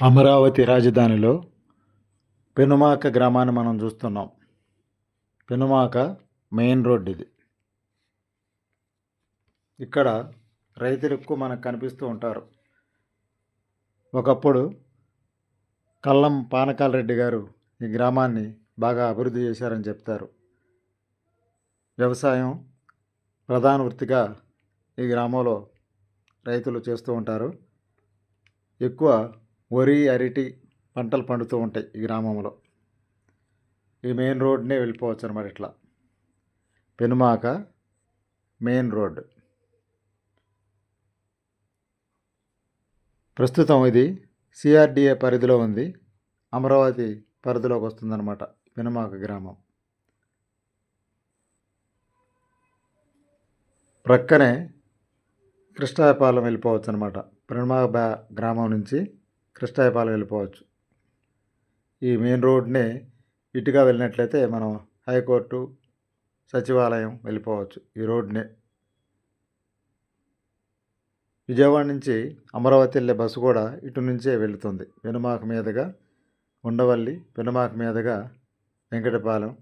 అమరావతి రాజధానిలో పెనుమాక గ్రామాన్ని మనం చూస్తున్నాం. పెనుమాక మెయిన్ రోడ్ ఇది. ఇక్కడ రైతులు ఎక్కువ మనకు కనిపిస్తూ ఉంటారు. ఒకప్పుడు కల్లం పానకాల రెడ్డి గారు ఈ గ్రామాన్ని బాగా అభివృద్ధి చేశారని చెప్తారు. వ్యవసాయం ప్రధాన వృత్తిగా ఈ గ్రామంలో రైతులు చేస్తూ ఉంటారు. ఎక్కువ వరి అరటి పంటలు పండుతూ ఉంటాయి ఈ గ్రామంలో. ఈ మెయిన్ రోడ్నే వెళ్ళిపోవచ్చు అనమాట ఇట్లా. Penumaka main road. ప్రస్తుతం ఇది సిఆర్డిఏ పరిధిలో ఉంది. అమరావతి పరిధిలోకి వస్తుందన్నమాట పెనుమాక గ్రామం. ప్రక్కనే కృష్ణాపాలెం వెళ్ళిపోవచ్చు అనమాట పెనుమాక గ్రామం నుంచి కృష్ణాయపాలెం వెళ్ళిపోవచ్చు. ఈ మెయిన్ రోడ్నే ఇటుగా వెళ్ళినట్లయితే మనం హైకోర్టు సచివాలయం వెళ్ళిపోవచ్చు ఈ రోడ్నే విజయవాడ నుంచి అమరావతి వెళ్ళే బస్సు కూడా ఇటు నుంచే వెళుతుంది. పెనుమాక మీదుగా ఉండవల్లి పెనుమాక మీదుగా వెంకటపాలెం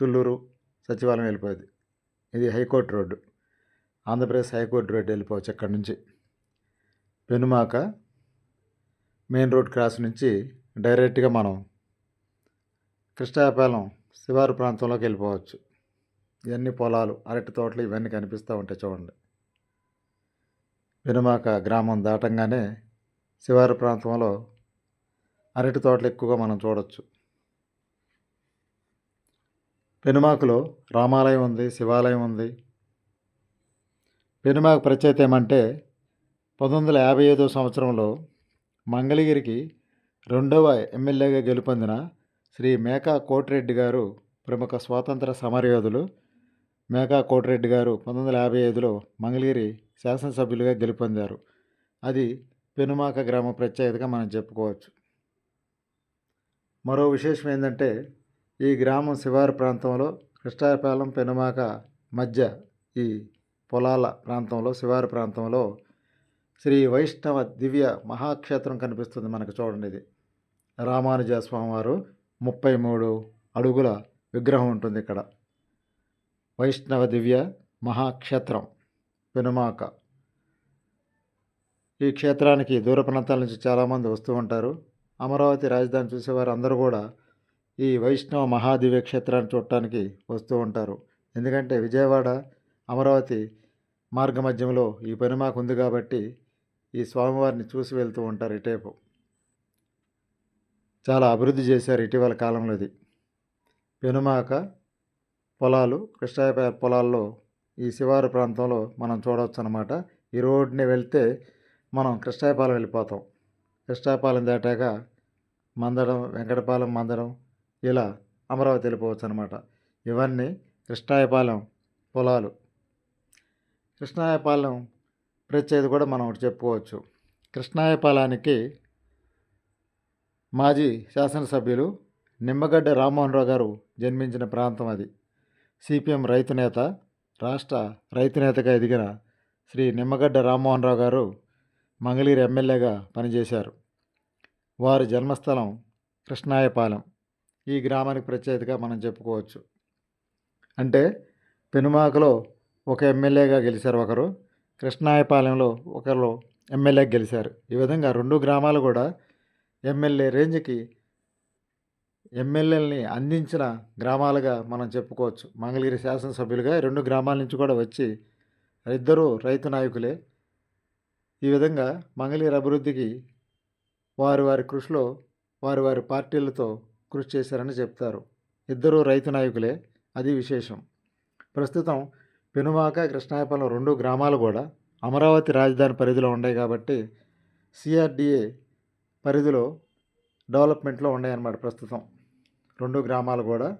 తుళ్ళూరు సచివాలయం వెళ్ళిపోయింది. ఇది high court road. Andhra Pradesh high court road వెళ్ళిపోవచ్చు అక్కడి నుంచి. పెనుమాక మెయిన్ రోడ్ క్రాస్ నుంచి డైరెక్ట్గా మనం కృష్ణాపాలెం శివారు ప్రాంతంలోకి వెళ్ళిపోవచ్చు. ఇవన్నీ పొలాలు అరటి తోటలు ఇవన్నీ కనిపిస్తూ ఉంటాయి చూడండి. పెనుమాక గ్రామం దాటంగానే శివారు ప్రాంతంలో అరటి తోటలు ఎక్కువగా మనం చూడవచ్చు పెనుమాకులో రామాలయం ఉంది శివాలయం ఉంది. పెనుమాక ప్రత్యేకత ఏమంటే పంతొమ్మిది వందల యాభై ఐదో సంవత్సరంలో మంగళగిరికి రెండవ ఎమ్మెల్యేగా గెలుపొందిన శ్రీ మేకా కోటిరెడ్డి గారు ప్రముఖ స్వాతంత్ర సమరయోధులు. మేకా కోటిరెడ్డి గారు పంతొమ్మిది వందల యాభై ఐదులో మంగళగిరి శాసనసభ్యులుగా గెలుపొందారు. అది పెనుమాక గ్రామ ప్రత్యేకతగా మనం చెప్పుకోవచ్చు. మరో విశేషం ఏంటంటే ఈ గ్రామం శివారు ప్రాంతంలో కృష్ణాపాలెం పెనుమాక మధ్య ఈ పొలాల ప్రాంతంలో శివారు ప్రాంతంలో శ్రీ వైష్ణవ దివ్య మహాక్షేత్రం కనిపిస్తుంది మనకు చూడండి ఇది. రామానుజ స్వామివారు ముప్పై మూడు అడుగుల విగ్రహం ఉంటుంది ఇక్కడ. వైష్ణవ దివ్య మహాక్షేత్రం పెనుమాక. ఈ క్షేత్రానికి దూర ప్రాంతాల నుంచి చాలామంది వస్తూ ఉంటారు. అమరావతి రాజధాని చూసేవారు అందరూ కూడా ఈ వైష్ణవ మహాదివ్య క్షేత్రాన్ని చూడటానికి వస్తూ ఉంటారు. ఎందుకంటే విజయవాడ అమరావతి మార్గ మధ్యంలో ఈ పెనుమాక ఉంది కాబట్టి ఈ స్వామివారిని చూసి వెళ్తూ ఉంటారు ఇటేపు చాలా అభివృద్ధి చేశారు ఇటీవల కాలంలో ఇది. పెనుమాక పొలాలు కృష్ణాయపేట పొలాల్లో ఈ శివారు ప్రాంతంలో మనం చూడవచ్చు అనమాట ఈ రోడ్ని వెళ్తే మనం కృష్ణాయపాలెం వెళ్ళిపోతాం. కృష్ణాయపాలెం దాటాక మందడం వెంకటపాలెం మందడం ఇలా అమరావతి వెళ్ళిపోవచ్చు అనమాట ఇవన్నీ కృష్ణాయపాలెం పొలాలు. కృష్ణాయపాలెం ప్రత్యేకత కూడా మనం ఒకటి చెప్పుకోవచ్చు. కృష్ణాయపాలానికి మాజీ శాసనసభ్యులు నిమ్మగడ్డ రామ్మోహన్ రావు గారు జన్మించిన ప్రాంతం అది. సిపిఎం రైతు నేత రాష్ట్ర రైతు నేతగా ఎదిగిన శ్రీ నిమ్మగడ్డ రామ్మోహన్ రావు గారు మంగళగిరి ఎమ్మెల్యేగా పనిచేశారు. వారి జన్మస్థలం కృష్ణాయపాలెం ఈ గ్రామానికి ప్రత్యేకతగా మనం చెప్పుకోవచ్చు. అంటే పెనుమాకలో ఒక ఎమ్మెల్యేగా గెలిచారు ఒకరు. కృష్ణాయపాలెంలో ఒకరు ఎమ్మెల్యే గెలిచారు. ఈ విధంగా రెండు గ్రామాలు కూడా ఎమ్మెల్యే రేంజ్కి ఎమ్మెల్యేలని అందించిన గ్రామాలుగా మనం చెప్పుకోవచ్చు. మంగళగిరి శాసనసభ్యులుగా రెండు గ్రామాల నుంచి కూడా వచ్చి ఇద్దరు రైతు నాయకులే. ఈ విధంగా మంగళగిరి అభివృద్ధికి వారి వారి కృషిలో వారి వారి పార్టీలతో కృషి చేశారని చెప్తారు. ఇద్దరు రైతు నాయకులే. అది విశేషం. ప్రస్తుతం పెనుమాక కృష్ణాయపాలెం రెండు గ్రామాలు కూడా అమరావతి రాజధాని పరిధిలో ఉన్నాయి కాబట్టి సిఆర్డిఏ పరిధిలో డెవలప్మెంట్లో ఉన్నాయన్నమాట ప్రస్తుతం. రెండు గ్రామాలు కూడా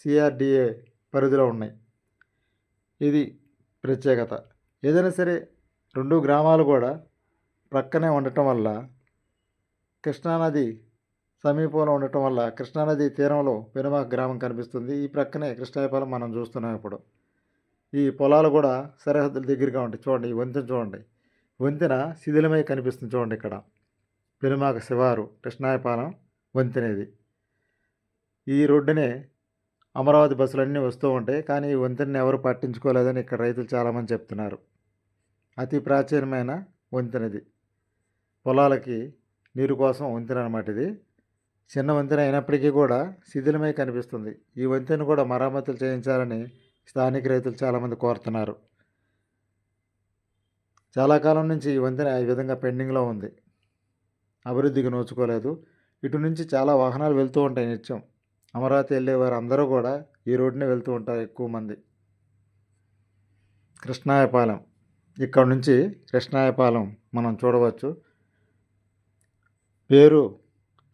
సిఆర్డిఏ పరిధిలో ఉన్నాయి. ఇది ప్రత్యేకత. ఏదైనా సరే రెండు గ్రామాలు కూడా ప్రక్కనే ఉండటం వల్ల కృష్ణానది సమీపంలో ఉండటం వల్ల కృష్ణానది తీరంలో పెనుమాక గ్రామం కనిపిస్తుంది. ఈ ప్రక్కనే కృష్ణాయపాలెం మనం చూస్తున్నాం ఇప్పుడు. ఈ పొలాలు కూడా సరిహద్దుల దగ్గరగా ఉంటాయి. చూడండి ఈ వంతెన చూడండి. వంతెన శిథిలమై కనిపిస్తుంది చూడండి ఇక్కడ. పెనుమాక శివారు కృష్ణాయపాలెం వంతెన ఇది. ఈ రోడ్డునే అమరావతి బస్సులన్నీ వస్తూ ఉంటాయి. కానీ ఈ వంతెనని ఎవరు పట్టించుకోలేదని ఇక్కడ రైతులు చాలామంది చెప్తున్నారు. అతి ప్రాచీనమైన వంతెనది పొలాలకి నీరు కోసం వంతెన అనమాట ఇది. చిన్న వంతెన అయినప్పటికీ కూడా శిథిలమై కనిపిస్తుంది. ఈ వంతెన కూడా మరమ్మతులు చేయించాలని స్థానిక రైతులు చాలామంది కోరుతున్నారు. చాలా కాలం నుంచి ఈ వంతెన ఈ విధంగా పెండింగ్లో ఉంది. అభివృద్ధికి నోచుకోలేదు. ఇటు నుంచి చాలా వాహనాలు వెళ్తూ ఉంటాయి నిత్యం. అమరావతి వెళ్ళేవారు అందరూ కూడా ఈ రోడ్డునే వెళ్తూ ఉంటారు ఎక్కువ మంది. కృష్ణాయపాలెం. ఇక్కడ నుంచి కృష్ణాయపాలెం మనం చూడవచ్చు. పేరు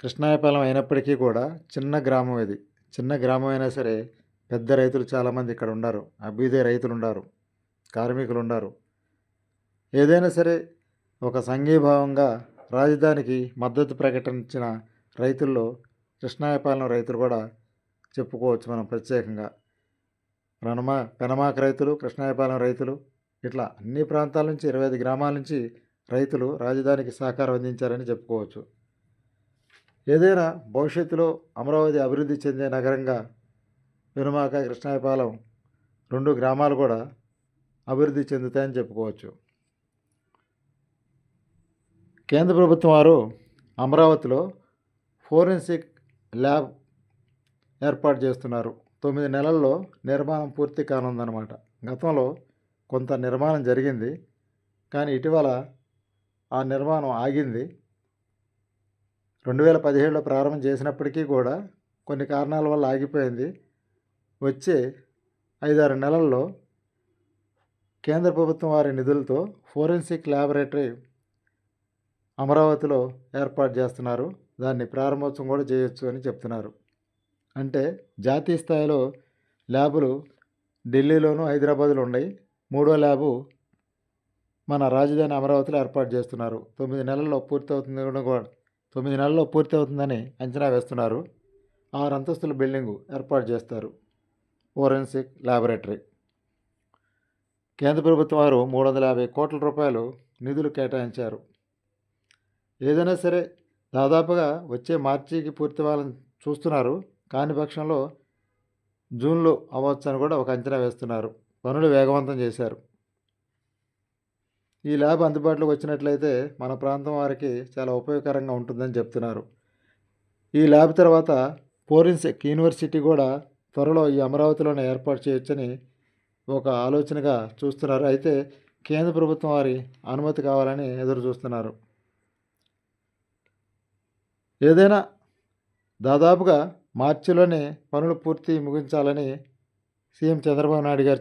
కృష్ణాయపాలెం అయినప్పటికీ కూడా చిన్న గ్రామం ఇది. చిన్న గ్రామం అయినా సరే పెద్ద రైతులు చాలామంది ఇక్కడ ఉన్నారు అభ్యుదయ రైతులు ఉన్నారు కార్మికులు ఉన్నారు ఏదైనా సరే ఒక సంఘీభావంగా రాజధానికి మద్దతు ప్రకటించిన రైతుల్లో కృష్ణాయపాలెం రైతులు కూడా చెప్పుకోవచ్చు మనం ప్రత్యేకంగా. రణమా పెనమాక రైతులు కృష్ణాయపాలెం రైతులు ఇట్లా అన్ని ప్రాంతాల నుంచి ఇరవై ఐదు గ్రామాల నుంచి రైతులు రాజధానికి సహకారం అందించారని చెప్పుకోవచ్చు. ఏదైనా భవిష్యత్తులో అమరావతి అభివృద్ధి చెందే నగరంగా పెనుమాక కృష్ణాయపాలెం రెండు గ్రామాలు కూడా అభివృద్ధి చెందుతాయని చెప్పుకోవచ్చు. కేంద్ర ప్రభుత్వం వారు అమరావతిలో ఫోరెన్సిక్ ల్యాబ్ ఏర్పాటు చేస్తున్నారు. తొమ్మిది నెలల్లో నిర్మాణం పూర్తి కానుందన్నమాట. గతంలో కొంత నిర్మాణం జరిగింది. కానీ ఇటీవల ఆ నిర్మాణం ఆగింది. రెండు వేల పదిహేడులో ప్రారంభం చేసినప్పటికీ కూడా కొన్ని కారణాల వల్ల ఆగిపోయింది. వచ్చే ఐదారు నెలల్లో కేంద్ర ప్రభుత్వం వారి నిధులతో ఫోరెన్సిక్ ల్యాబొరేటరీ అమరావతిలో ఏర్పాటు చేస్తున్నారు. దాన్ని ప్రారంభోత్సవం కూడా చేయొచ్చు అని చెప్తున్నారు. అంటే జాతీయ స్థాయిలో ల్యాబులు ఢిల్లీలోను హైదరాబాద్లో ఉన్నాయి. మూడో ల్యాబు మన రాజధాని అమరావతిలో ఏర్పాటు చేస్తున్నారు. తొమ్మిది నెలల్లో పూర్తి అవుతుంది కూడా తొమ్మిది నెలల్లో పూర్తి అవుతుందని అంచనా వేస్తున్నారు. ఆరు అంతస్తుల బిల్డింగు ఏర్పాటు చేస్తారు. ఫోరెన్సిక్ ల్యాబొరేటరీ కేంద్ర ప్రభుత్వం వారు మూడు వందల యాభై కోట్ల రూపాయలు నిధులు కేటాయించారు. ఏదైనా సరే దాదాపుగా వచ్చే మార్చికి పూర్తివ్వాలని చూస్తున్నారు. కాని పక్షంలో జూన్లో అవ్వచ్చని అని కూడా ఒక అంచనా వేస్తున్నారు. పనులు వేగవంతం చేశారు. ఈ ల్యాబ్ అందుబాటులోకి వచ్చినట్లయితే మన ప్రాంతం వారికి చాలా ఉపయోగకరంగా ఉంటుందని చెప్తున్నారు. ఈ ల్యాబ్ తర్వాత ఫోరెన్సిక్ యూనివర్సిటీ కూడా త్వరలో ఈ అమరావతిలోనే ఏర్పాటు చేయొచ్చని ఒక ఆలోచనగా చూస్తున్నారు. అయితే కేంద్ర ప్రభుత్వం వారి అనుమతి కావాలని ఎదురు చూస్తున్నారు. ఏదైనా దాదాపుగా మార్చిలోనే పనులు పూర్తి ముగించాలని సీఎం చంద్రబాబు నాయుడు గారు